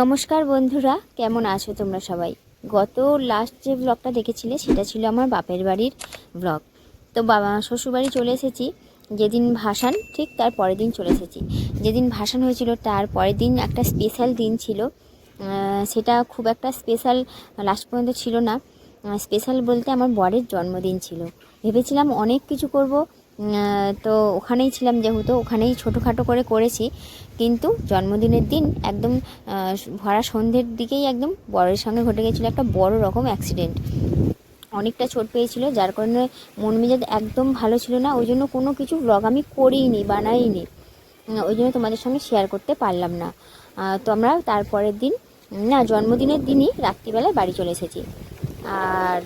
নমস্কার বন্ধুরা, কেমন আছো তোমরা সবাই? গত লাস্ট যে ব্লগটা দেখেছিলে, সেটা ছিল আমার বাপের বাড়ির ব্লগ তো বাবা শ্বশুরবাড়ি চলে এসেছি, যেদিন ভাসান, ঠিক তার পরের দিন চলে এসেছি। যেদিন ভাসান হয়েছিল, তার পরের দিন একটা স্পেশাল দিন ছিল। সেটা খুব একটা স্পেশাল লাস্ট পর্যন্ত ছিল না। স্পেশাল বলতে আমার বরের জন্মদিন ছিল। ভেবেছিলাম অনেক কিছু করব তো ওখানেই ছিলাম যেহেতু, ওখানেই ছোটোখাটো করে করেছি। কিন্তু জন্মদিনের দিন একদম ভরা সন্ধ্যের দিকেই একদম বরের সঙ্গে ঘটে গেছিল একটা বড় রকম অ্যাক্সিডেন্ট অনেকটা চোট পেয়েছিল, যার কারণে মন মেজাজ একদম ভালো ছিল না। ওই জন্য কোনো কিছু ব্লগ আমি করিনি, বানাইনি। ওই জন্য তোমাদের সঙ্গে শেয়ার করতে পারলাম না। তো আমরা তারপরের দিন, না, জন্মদিনের দিনই রাত্রিবেলায় বাড়ি চলে এসেছি। আর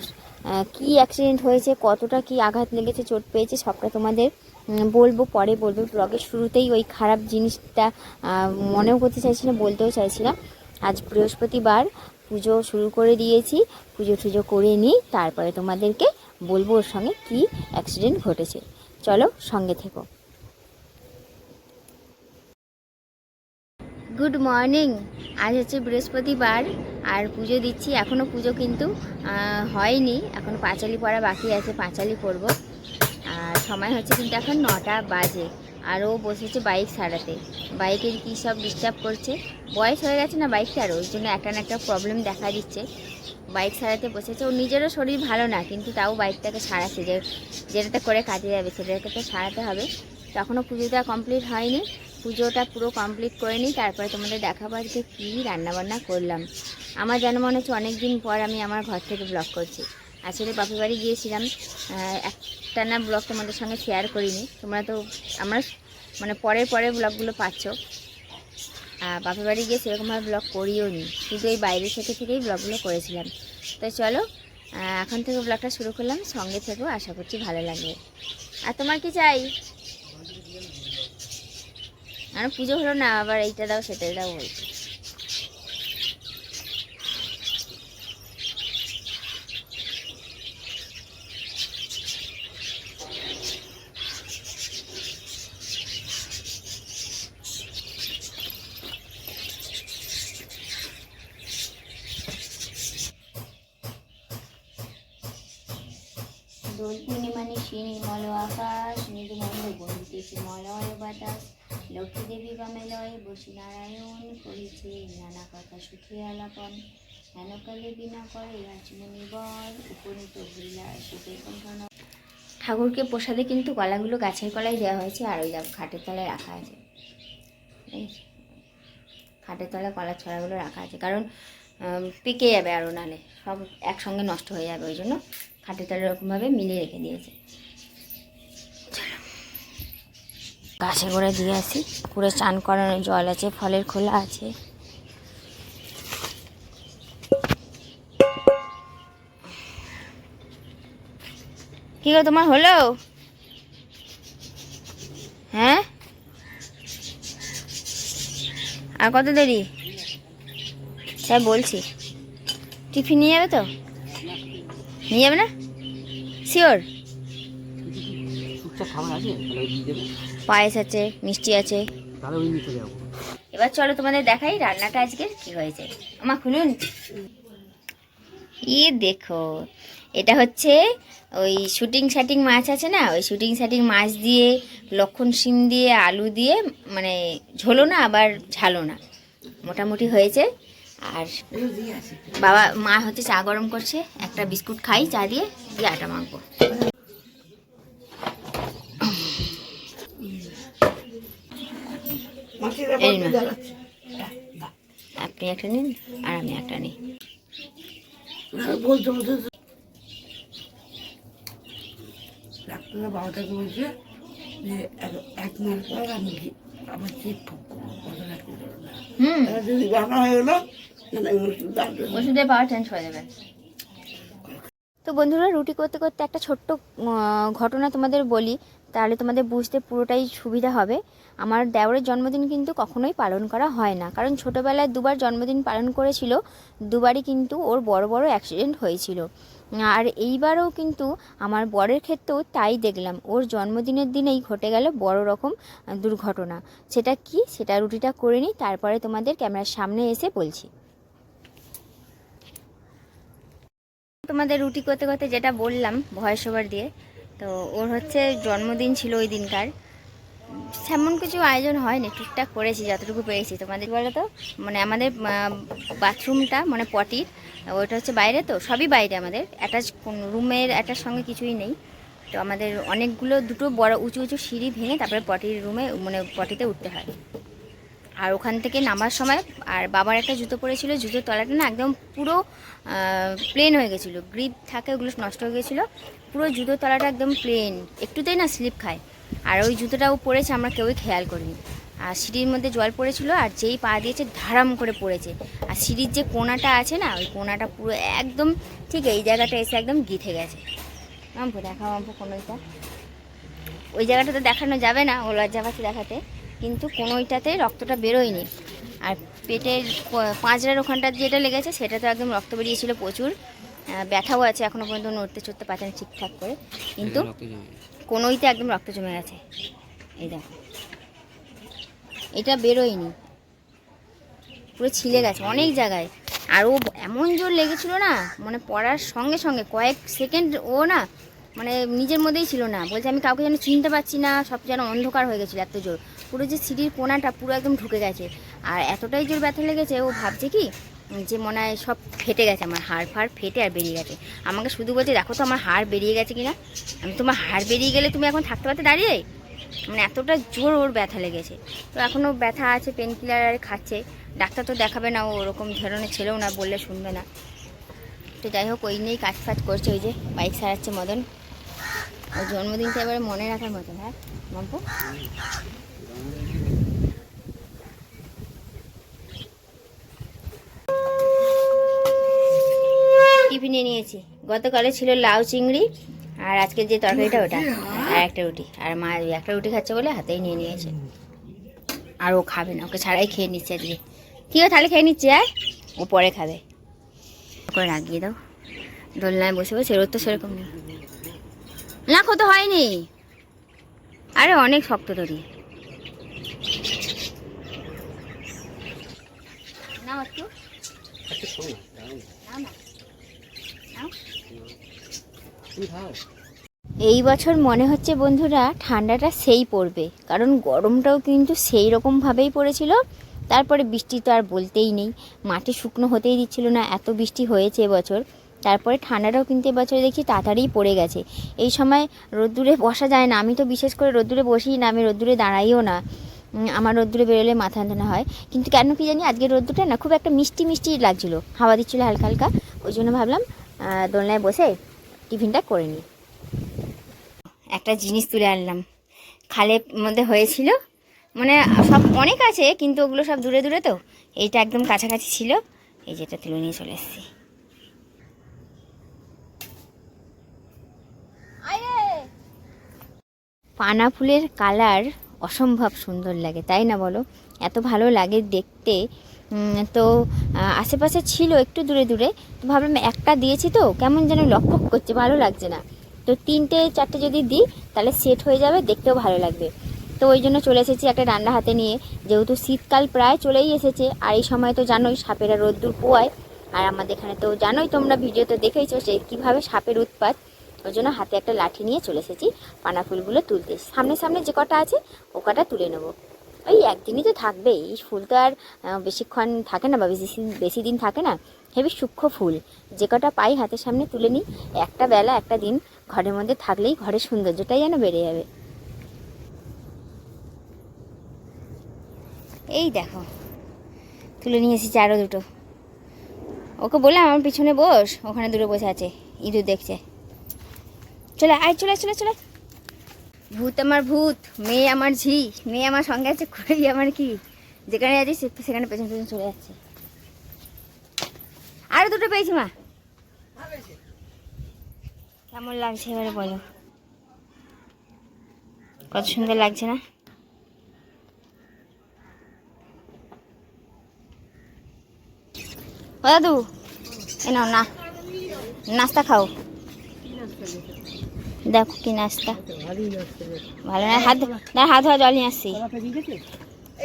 কি অ্যাক্সিডেন্ট হয়েছে, কতটা কি আঘাত লেগেছে, চোট পেয়েছে, সবটা তোমাদের বলব, পরে বলব। ব্লগের শুরুতেই ওই খারাপ জিনিসটা মনেও করতে চাইছি না, বলতেও চাইছি না। আজ বৃহস্পতিবার, পুজো শুরু করে দিয়েছি, পুজো টুজো করে নিই, তারপরে তোমাদেরকে বলব ওর সঙ্গে কি অ্যাক্সিডেন্ট ঘটেছে। চলো সঙ্গে থেকো। Good morning. আজ হচ্ছে বৃহস্পতিবার, আর পুজো দিচ্ছি। এখনও পুজো কিন্তু হয়নি। এখন পাঁচালি পড়া বাকি আছে, পাঁচালি করব। আর সময় হচ্ছে কিন্তু এখন নটা বাজে, আর ও বসেছে বাইক সারাতে। বাইকের কী সব ডিস্টার্ব করছে? বয়স হয়ে গেছে না বাইকটার ওই জন্য একটা না একটা প্রবলেম দেখা দিচ্ছে। বাইক সারাতে বসেছে। ও নিজেরও শরীর ভালো না, কিন্তু তাও বাইকটাকে সারাচ্ছে। যে, যেটাতে করে কাজে যাবে, সেটাকে তো সারাতে হবে। তখনও পুজোটা কমপ্লিট হয়নি। পুজোটা পুরো কমপ্লিট করে নিই, তারপরে তোমাদের দেখাবো আজকে কী রান্নাবান্না করলাম। আমার যেন মনে হচ্ছে অনেক দিন পর আমি আমার ঘর থেকে ব্লগ করছি। আসলে বাপের বাড়ি গিয়েছিলাম একটা না ব্লগ তোমাদের সঙ্গে শেয়ার করিনি। তোমরা তো আমরা মানে পরের পরের ব্লগগুলো পাচ্ছ। বাপের বাড়ি গিয়ে সেরকমভাবে ব্লগ করিও নি। শুধু এই বাইরে থেকে থেকেই ব্লগগুলো করেছিলাম। তো চলো এখন থেকে ব্লগটা শুরু করলাম। সঙ্গে থেকেও আশা করছি ভালো লাগবে। আর তোমার কি চাই? আর পুজো হলো না, আবার এইটা দাও, সেটা দাও বলছে। দোল পূর্ণিমা নিশি নির্মল আকাশ নির্মল বন্দিতেছে মলয় বাতাস। লক্ষ্মী দেবী বামেলয় বসি নারায়ণ করিছে নানা কথা সুখে আলাপন। হেনকালে বিনা করে আচমনি বল, উপনীত হইলা সুখে কণ্ঠন। ঠাকুরকে প্রসাদে কিন্তু কলাগুলো গাছের কলায় দেওয়া হয়েছে, আর ওই খাটের তলায় রাখা আছে। খাটের তলায় কলার ছড়াগুলো রাখা আছে, কারণ পেকে যাবে আরও নালে সব একসঙ্গে নষ্ট হয়ে যাবে, ওই জন্য খাটের তলায় এরকমভাবে মিলিয়ে রেখে দিয়েছে। গাছে করে দিয়ে আসি। পুরো চান করানোর জল আছে, ফলের খোলা আছে। কি গো তোমার হলো? হ্যাঁ? আর কত দেরি? হ্যাঁ বলছি। টিফিন নিয়ে যাবে তো? নিয়ে যাবে না? শিওর? খাবার আছে? পায়েস আছে মিষ্টি আছে। তাহলে ওই নিতে যাব। এবার চলো তোমাদের দেখাই রান্নাটা আজকে কি হয়েছে। আমার খুলুন ই দেখো এটা হচ্ছে ওই শুটিং শাটিং মাছ আছে না? ওই শুটিং শাটিং মাছ দিয়ে লক্ষণ সিম দিয়ে আলু দিয়ে মানে ঝোলো না আবার ঝালো না। মোটামুটি হয়েছে। আর বাবা মা হচ্ছে চা গরম করছে একটা বিস্কুট খাই চা দিয়ে দিয়ে আটা মাখবো। এই আপনি একটা নিন আর আমি একটা নিই। বলতে বলতে ডাক্তাররা বারোটাকে বলছে যে এক- এক মাস পর আমি আবার চেক করব কত লাগতে পারবে না হুম যদি জানা হয়ে গেলো তাহলে ওষুধ পাওয়ার চেঞ্জ হয়ে যাবে। তো বন্ধুরা রুটি করতে করতে একটা ছোট্ট ঘটনা তোমাদের বলি। তাহলে তোমাদের বুঝতে পুরোটাই সুবিধা হবে। আমার দেওরের জন্মদিন কিন্তু কখনোই পালন করা হয় না। কারণ ছোটোবেলায় দুবার জন্মদিন পালন করেছিল, দুবারই কিন্তু ওর বড় বড় অ্যাক্সিডেন্ট হয়েছিল। আর এইবারও কিন্তু আমার বরের ক্ষেত্রেও তাই দেখলাম। ওর জন্মদিনের দিনেই ঘটে গেল বড় রকম দুর্ঘটনা। সেটা কি? সেটা রুটিটা করে নিই, তারপরে তোমাদের ক্যামেরার সামনে এসে বলছি। তোমাদের রুটি করতে করতে যেটা বললাম, ভয়েস ওভার দিয়ে তো ওর হচ্ছে জন্মদিন ছিল ওই দিনকার। তেমন কিছু আয়োজন হয়নি টুকটাক করেছি, যতটুকু পেরেছি। তোমাদের বলো তো মানে আমাদের বাথরুমটা মানে পটির ওইটা হচ্ছে বাইরে তো, সবই বাইরে আমাদের। অ্যাটাচ রুমের অ্যাটাচ সঙ্গে কিছুই নেই। তো আমাদের অনেকগুলো, দুটো বড় উঁচু উঁচু সিঁড়ি ভেঙে তারপরে পটির রুমে মানে পটিতে উঠতে হয়। আর ওখান থেকে নামার সময়, আর বাবার একটা জুতো পরেছিল, জুতোর তলাটা না একদম পুরো প্লেন হয়ে গেছিল। গ্রিপ থাকে, ওগুলো নষ্ট হয়ে গেছিল। পুরো জুতোর তলাটা একদম প্লেন একটুতেই না স্লিপ খায়। আর ওই জুতোটাও পরেছে, আমরা কেউই খেয়াল করিনি। আর সিঁড়ির মধ্যে জল পড়েছিল, আর যেই পা দিয়েছে ধারাম করে পড়েছে। আর সিঁড়ির যে কোনাটা আছে না, ওই কোনাটা পুরো একদম, ঠিক এই জায়গাটা এসে একদম গিথে গেছে। মাম্পু দেখা মাম্পু কোনোটা ওই জায়গাটা তো দেখানো যাবে না ও লজ্জা পাচ্ছে দেখাতে। কিন্তু কোনোইটাতে রক্তটা বেরোয়নি। আর পেটের প- পাঁজরার ওখানটা যেটা লেগেছে সেটা তো একদম রক্ত বেরিয়েছিল প্রচুর। ব্যথাও আছে এখনও পর্যন্ত নড়তে চড়তে পারছেন ঠিকঠাক করে। কিন্তু কোনোইতে একদম রক্ত জমে গেছে। এই দেখো। এটা বেরোয়নি। পুরো ছিলে গেছে অনেক জায়গায়। আর ও এমন জোর লেগেছিল না মানে পড়ার সঙ্গে সঙ্গে কয়েক সেকেন্ড ও না মানে নিজের মধ্যেই ছিল না। বলছে, আমি কাউকে যেন চিনতে পারছি না, সব যেন অন্ধকার হয়ে গেছিল এত জোর। পুরো যে সিঁড়ির কোনাটা পুরো একদম ঢুকে গেছে। আর এতটাই জোর ব্যথা লেগেছে, ও ভাবছে কি, যে মনে হয় সব ফেটে গেছে, আমার হাড় ফাড় ফেটে আর বেরিয়ে গেছে। আমাকে শুধু বলছে, দেখো তো আমার হাড় বেরিয়ে গেছে কিনা। আমি তোমার হাড় বেরিয়ে গেলে তুমি এখন থাকতে পারতে দাঁড়িয়ে? মানে এতটা জোর ওর ব্যথা লেগেছে। তো এখনও ব্যথা আছে পেন কিলার আর খাচ্ছে। ডাক্তার তো দেখাবে না, ও ওরকম ধরনের ছেলেও না বললে শুনবে না। তো যাই হোক, ওই নিয়েই কাজ ফাজ করছে, ওই যে বাইক সারাচ্ছে মদন। ওর জন্মদিনটা এবারে মনে রাখার মতো হ্যাঁ? মাম্পু টিফিনে নিয়েছি। গতকালে ছিল লাউ চিংড়ি, আর আজকে যে তরকারিটা ওটা, আর একটা রুটি। আর মা একটা রুটি খাচ্ছে বলে হাতেই নিয়ে নিয়েছে। আর ও খাবে না, ওকে ছাড়াই খেয়ে নিচ্ছে আজকে। ঠিক আছে, তাহলে খেয়ে নিচ্ছে ও পরে খাবে। করে রাগিয়ে দাও। দোলনায় বসে বসে রোদ তো সেরকম নেই। না কত হয়নি। আরে, অনেক শক্ত খাও এই বছর মনে হচ্ছে বন্ধুরা, ঠান্ডাটা সেই পড়বে। কারণ গরমটাও কিন্তু সেই রকমভাবেই পড়েছিল। তারপরে বৃষ্টি তো আর বলতেই নেই। মাটি শুকনো হতেই দিচ্ছিল না। এত বৃষ্টি হয়েছে এবছর তারপরে ঠান্ডাটাও কিন্তু এবছরে দেখি তাড়াতাড়িই পড়ে গেছে। এই সময় রোদ্দুরে বসা যায় না। আমি তো বিশেষ করে রোদ্দুরে বসি না, আমি রোদ্দুরে দাঁড়াইও না। আমার রোদ্দুরে বেরোলে মাথা যন্ত্রণা হয়। কিন্তু কেন কি জানি আজকে রোদ্দুরটা না খুব একটা মিষ্টি মিষ্টি লাগছিল। হাওয়া দিচ্ছিল হালকা হালকা। ওই জন্য ভাবলাম দোলনায় বসে টিফিনটা করে নিই। একটা জিনিস তুলে আনলাম। খালের মধ্যে হয়েছিল। মানে সব অনেক আছে, কিন্তু ওগুলো সব দূরে দূরে তো। এইটা একদম কাছাকাছি ছিল। এই যেটা তুলে নিয়ে চলে এসেছি। পানা ফুলের কালার অসম্ভব সুন্দর লাগে, তাই না বলো? এত ভালো লাগে দেখতে। তো আশেপাশে ছিল একটু দূরে দূরে, তো ভাবলাম একটা দিয়েছি তো, কেমন যেন লক্ষ্য করছে, ভালো লাগছে না। তো তিনটে, চারটে যদি দিই, তাহলে সেট হয়ে যাবে, দেখতেও ভালো লাগবে। তো ওই জন্য চলে এসেছি একটা রান্না হাতে নিয়ে, যেহেতু শীতকাল প্রায় চলেই এসেছে, আর এই সময় তো জানোই সাপেরা রোদ্দুর পোয়ায়। আর আমাদের এখানে তো জানোই তোমরা ভিডিওতে দেখেইছো, সে কীভাবে সাপের উৎপাত। ওই জন্য হাতে একটা লাঠি নিয়ে চলে এসেছি পানা ফুলগুলো তুলতে। সামনে সামনে যে কটা আছে, ও কটা তুলে নেব। ওই একদিনই তো থাকবে। এই ফুল তো আর বেশিক্ষণ থাকে না বা বেশি বেশি দিন থাকে না। হেবি সূক্ষ্ম ফুল। যে কটা পাই হাতের সামনে তুলে নিই, একটা বেলা, একটা দিন ঘরের মধ্যে থাকলেই ঘরের সৌন্দর্যটাই যেন বেড়ে যাবে। এই দেখো, তুলে নিয়ে এসেছি আরও দুটো। ওকে বলে আমার পিছনে বস, ওখানে দুটো বসে আছে। ইঁদুর দেখছে। চলে আয়, চলে চলে চলে ভূত আমার ভূত, মেয়ে আমার ঝি, মেয়ে আমার সঙ্গে আছে কই আমার কি? যেখানে আছি সেখানে পেছন পেছন চলে যাচ্ছে। আরও দুটো পেয়েছি মা। কেমন লাগছে এবারে বলো। কত সুন্দর লাগছে না? ও দাদু, এ নাও, না, নাস্তা খাও। দেখো কি নাস্তা। ভালো না, হাত না, হাত ধোয়া জল নিয়ে আসছি।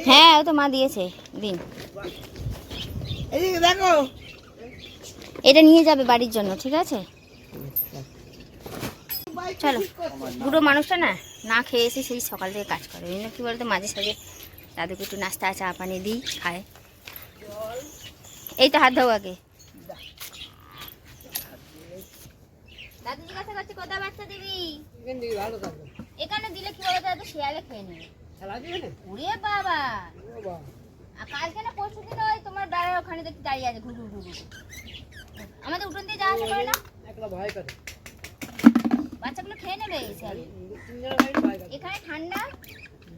হ্যাঁ ও তো মা দিয়েছে, দিন। দেখো এটা নিয়ে যাবে বাড়ির জন্য, ঠিক আছে? চলো, বুড়ো মানুষটা না না খেয়ে এসে সেই সকাল থেকে কাজ করে। ওই জন্য কী বলতো, মাঝে সাঝে দাদুকে একটু নাস্তা চা পানি দিই, খায়। এই তো হাত ধোও আগে। দাদু জিজ্ঞাসা করছে কোথা বাচ্চা দিবি? এখান থেকে ভালো থাকবে। এখানে দিলে কি বলতো দাদু শিয়ালে খেয়ে নেবে। খেলা দিবে না ওরে বাবা! আর কালকে না পরশু দিন ওই তোমার বেড়ার ওখানে দেখি দাঁড়িয়ে আছে ঘুরু ঘুরু আমাদের উঠোন দিয়ে যাওয়া আসা করে না? একলা ভয় করে। বাচ্চাগুলো খেয়ে নেবে? শিয়ালে এখানে ঠান্ডা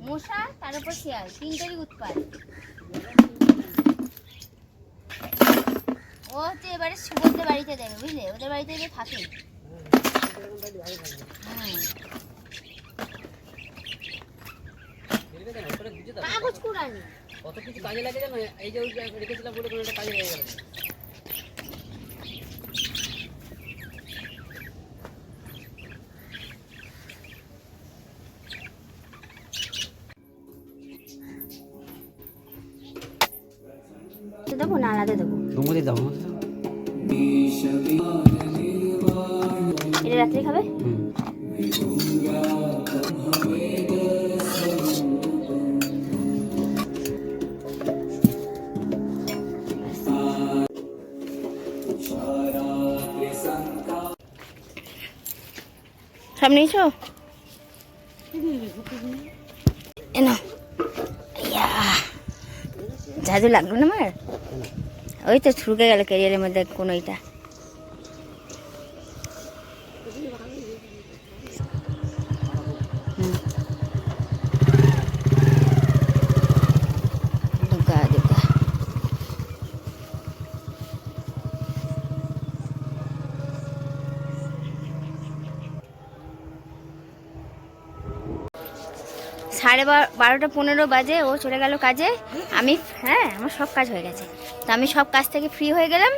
মশা তার উপর শিয়াল। তিনটেরই উৎপাদ ও হচ্ছে এবারে সুবোধদের বাড়িতে দেবে বুঝলে? ওদের বাড়িতে থাকে। কাগজ কুড়ানি। কত কিছু কাজে লাগে জানো? এই যে রেখেছিলাম বলে কোনো একটা কাজে লেগে গেল। দেবো না আলাদা দেবো। ডুমুরি দাও এটা রাত্রে খাবে? সব নিয়েছো? ইয়া। জাদু লাগল না আমার? ওই তো ছুটে গেল ক্যারিয়ারের মধ্যে কোন সাড়ে বার- বারোটা পনেরো বাজে ও চলে গেল কাজে। আমি হ্যাঁ আমার সব কাজ হয়ে গেছে। তো আমি সব কাজ থেকে ফ্রি হয়ে গেলাম।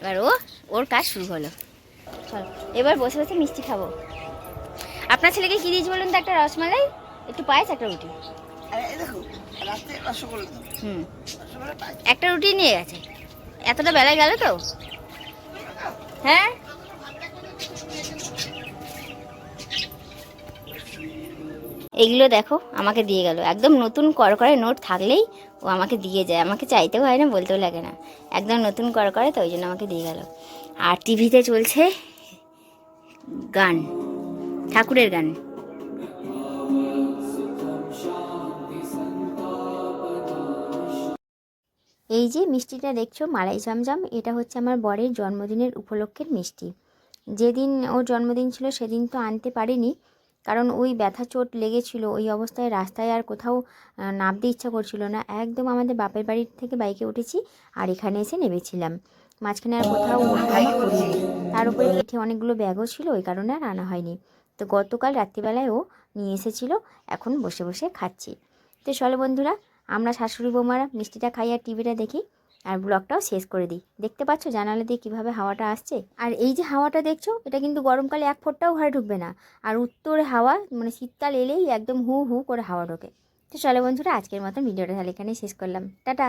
এবার ও ওর কাজ শুরু হলো। চলো এবার বসে বসে মিষ্টি খাব। আপনার ছেলেকে কী দিয়েছি বলুন তো একটা রসমালাই? একটু পায়েস একটা রুটি। হুম। একটা রুটি নিয়ে গেছে। এতটা বেলায় গেল তো? হ্যাঁ? এগুলো দেখো, আমাকে দিয়ে গেল। একদম নতুন করকরে নোট থাকলেই ও আমাকে দিয়ে যায়। আমাকে চাইতেও হয় না, বলতেও লাগে না। একদম নতুন করকরে, তো ওই জন্য আমাকে দিয়ে গেল। আর টিভিতে চলছে গান, ঠাকুরের গান। এই যে মিষ্টিটা দেখছ, মালাই চমচম, এটা হচ্ছে আমার বরের জন্মদিনের উপলক্ষের মিষ্টি। যেদিন ওর জন্মদিন ছিল, সেদিন তো আনতে পারিনি। কারণ ওই ব্যথা চোট লেগেছিল, ওই অবস্থায় রাস্তায় আর কোথাও নামতে ইচ্ছা করছিল না। একদম আমাদের বাপের বাড়ির থেকে বাইকে উঠেছি আর এখানে এসে নেমেছিলাম। মাঝখানে আর কোথাও তার উপরে পিঠে অনেকগুলো ব্যাগও ছিল, ওই কারণে আর আনা হয়নি। তো গতকাল রাত্রিবেলায় ও নিয়ে এসেছিল, এখন বসে বসে খাচ্ছি। তো চলো বন্ধুরা, আমরা শাশুড়ি বৌমারা মিষ্টিটা খাই আর টিভিটা দেখি। আর ব্লগটাও শেষ করে দিই। দেখতে পাচ্ছ জানালা দিয়ে কীভাবে হাওয়াটা আসছে? আর এই যে হাওয়াটা দেখছ, এটা কিন্তু গরমকালে এক ফোটটাও ঘরে ঢুকবে না। আর উত্তরে হাওয়া মানে শীতকাল এলেই একদম হু হু করে হাওয়া ঢোকে। তো চলে বন্ধুরা, আজকের মতন ভিডিওটা তাহলে এখানেই শেষ করলাম। টাটা!